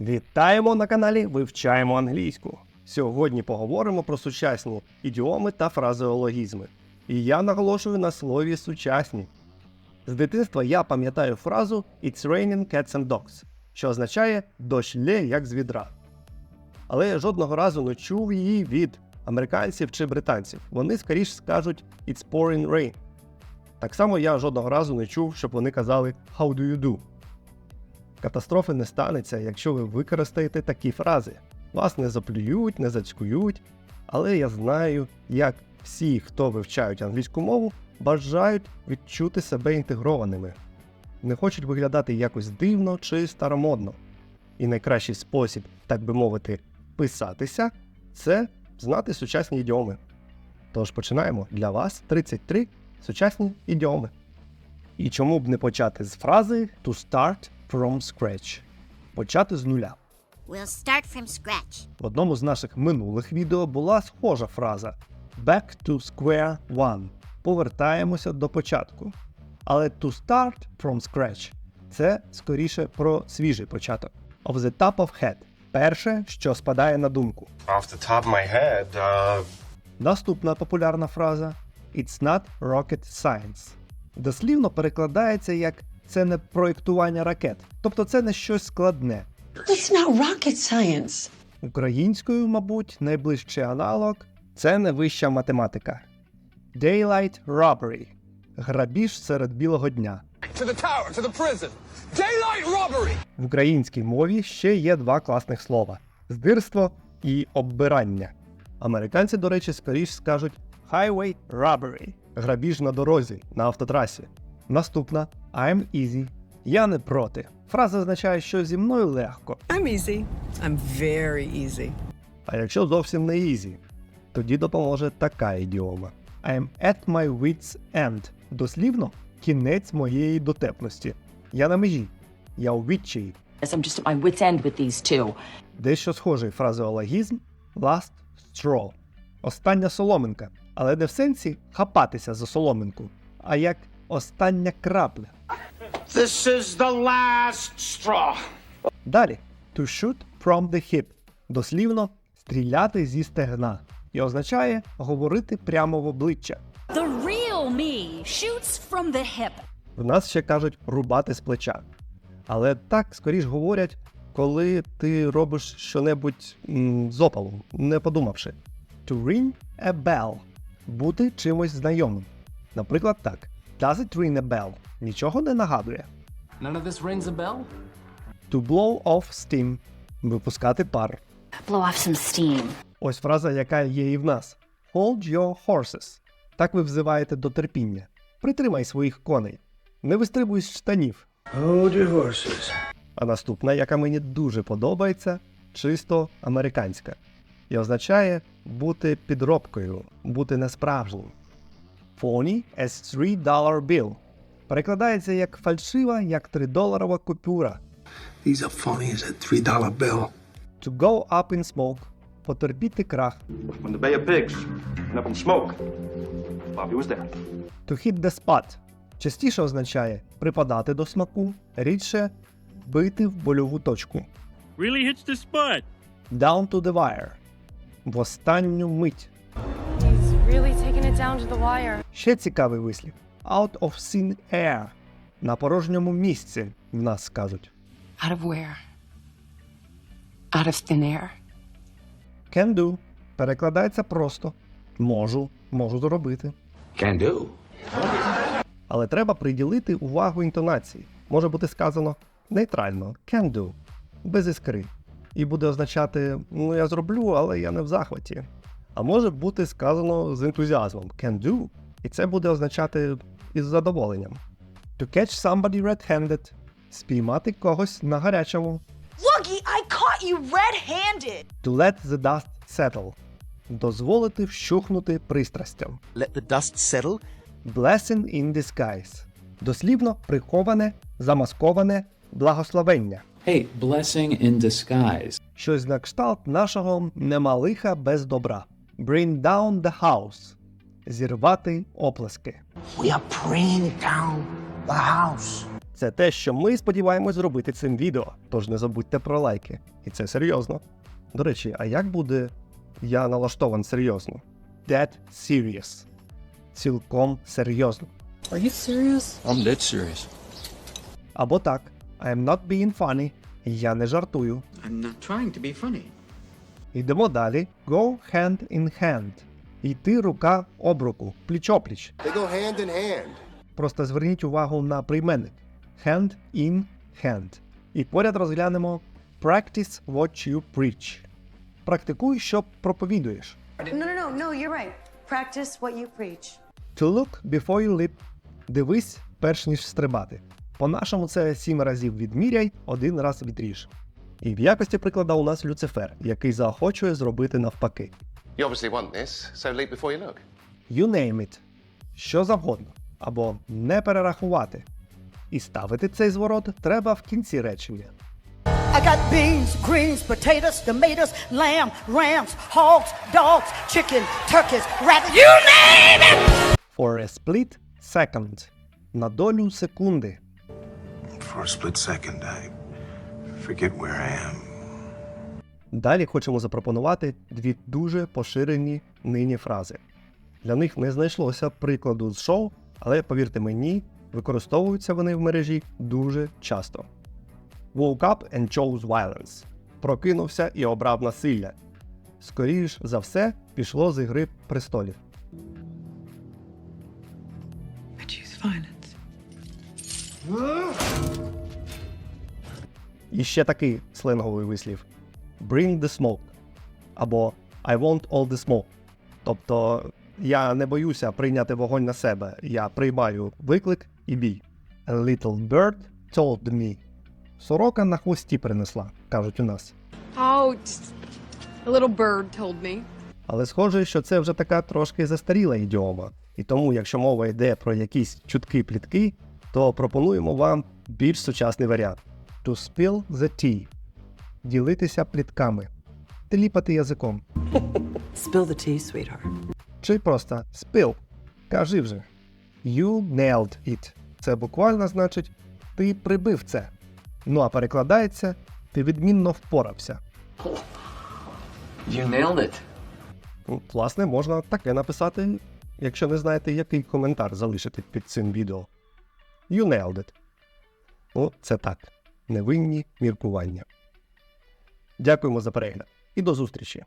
Вітаємо на каналі Вивчаємо англійську. Сьогодні поговоримо про сучасні ідіоми та фразеологізми. І я наголошую на слові сучасні. З дитинства я пам'ятаю фразу It's raining cats and dogs, що означає дощ лє як з відра. Але я жодного разу не чув її від американців чи британців. Вони скоріш скажуть It's pouring rain. Так само я жодного разу не чув, щоб вони казали How do you do? Катастрофи не станеться, якщо ви використаєте такі фрази. Вас не заплюють, не зацькують, але я знаю, як всі, хто вивчають англійську мову, бажають відчути себе інтегрованими, не хочуть виглядати якось дивно чи старомодно. І найкращий спосіб, так би мовити, писатися це знати сучасні ідіоми. Тож починаємо для вас 33 сучасні ідіоми. І чому б не почати з фрази to start from scratch? Почати з нуля. We'll start from scratch. В одному з наших минулих відео була схожа фраза Back to square one. Повертаємося до початку. Але to start from scratch це скоріше про свіжий початок. Of the top of head. Перше, що спадає на думку. Off the top of my head, uh, Наступна популярна фраза It's not rocket science. Дослівно перекладається як це не проєктування ракет, тобто це не щось складне. It's not rocket science. Українською, мабуть, найближчий аналог це не вища математика. Daylight robbery грабіж серед білого дня. To the tower, to the prison. Daylight robbery! В українській мові ще є два класних слова: здирство і оббирання. Американці, до речі, скоріш скажуть highway robbery грабіж на дорозі на автотрасі. Наступна I'm easy. Я не проти. Фраза означає, що зі мною легко. I'm easy. I'm very easy. А якщо зовсім не easy, тоді допоможе така ідіома. I'm at my wits end. Дослівно кінець моєї дотепності. Я на межі. Я у відчаї. Yes, I'm just at my wits' end with these two. Дещо схожий фразеологізм last straw. Остання соломинка. Але не в сенсі хапатися за соломинку, а як остання крапля. This is the last straw. Далі to shoot from the hip. Дослівно стріляти зі стегна. І означає говорити прямо в обличчя. The real me shoots from the hip. В нас ще кажуть рубати з плеча. Але так скоріш говорять, коли ти робиш щонебудь з опалу, не подумавши. To ring a bell бути чимось знайомим. Наприклад, так. Does it ring a bell? Нічого не нагадує. None of this rings a bell? To blow off steam випускати пар. Blow off some steam. Ось фраза, яка є і в нас. Hold your horses. Так ви взиваєте до терпіння. Притримай своїх коней. Не вистрибуй з штанів. Hold your horses. А наступна, яка мені дуже подобається, чисто американська. І означає бути підробкою, бути несправжнім. Phony as $3 bill. Перекладається як фальшива, як 3-доларова купюра. These are funny as a three dollar bill. To go up in smoke. Потерпіти крах. when the Bay of Pigs went up in smoke, Bobby was there. To hit the spot. Частіше означає припадати до смаку, рідше бити в больову точку. Really hits the spot. Down to the wire. В останню мить. He's really down to the wire. Ще цікавий вислів. Out of thin air. На порожньому місці в нас скажуть. Out of where? Out of thin air. Can do. Перекладається просто. Можу, можу зробити. Can do. Але треба приділити увагу інтонації. Може бути сказано нейтрально can do, без іскри. І буде означати ну я зроблю, але я не в захваті. А може бути сказано з ентузіазмом can do, і це буде означати із задоволенням. To catch somebody red-handed спіймати когось на гарячому. Looky, I caught you red-handed. To let the dust settle дозволити вщухнути пристрастям. Let the dust settle. Blessing in disguise. Дослівно приховане, замасковане благословення. Hey, blessing in disguise. Щось на кшталт нашого нема лиха без добра. Bring down the house. Зірвати оплески. We are praying down the house. Це те, що ми сподіваємось зробити цим відео. Тож не забудьте про лайки. І це серйозно. До речі, а як буде я налаштован серйозно? That serious. Цілком серйозно. Are you serious? I'm dead serious. Або так. I'm not being funny. Я не жартую. I'm not trying to be funny. Йдемо далі. Go hand in hand. Йти рука об руку, пліч-опліч. They go hand in hand. Просто зверніть увагу на прийменник. Hand in hand. І поряд розглянемо Practice what you preach. Практикуй, що проповідуєш. No, no, no, no, you're right. Practice what you preach. To look before you leap. Дивись, перш ніж стрибати. По-нашому це сім разів відміряй, один раз відріж. І в якості приклада у нас Люцифер, який заохочує зробити навпаки. You obviously want this, so leap before you look. You name it. Що завгодно. Або не перерахувати. І ставити цей зворот треба в кінці речення. I got beans, greens, potatoes, tomatoes, lamb, rams, hogs, dogs, chicken, turkeys, rabbits. You name it! For a split second. На долю секунди. For a split second, I forget where I am. Далі хочемо запропонувати дві дуже поширені нині фрази. Для них не знайшлося прикладу з шоу, але повірте мені, використовуються вони в мережі дуже часто. Woke up and chose violence. Прокинувся і обрав насилля. Скоріш за все, пішло з ігри престолів. I choose violence. І ще такий сленговий вислів: Bring the smoke або I want all the smoke. Тобто я не боюся прийняти вогонь на себе. Я приймаю виклик і бій. A little bird told me. Сорока на хвості принесла, кажуть у нас. Oh, a little bird told me. Але схоже, що це вже така трошки застаріла ідіома. І тому, якщо мова йде про якісь чутки-плітки, то пропонуємо вам більш сучасний варіант: To spill the tea. Ділитися плітками. Теліпати язиком. Spill the tea, sweetheart. Чи просто spill. Кажи вже. You nailed it. Це буквально значить ти прибив це. Ну а перекладається ти відмінно впорався. You nailed it. Ну, Власне, можна таке написати, якщо не знаєте, який коментар залишити під цим відео. You nailed it. Ну, це так. Невинні міркування. Дякуємо за перегляд і до зустрічі!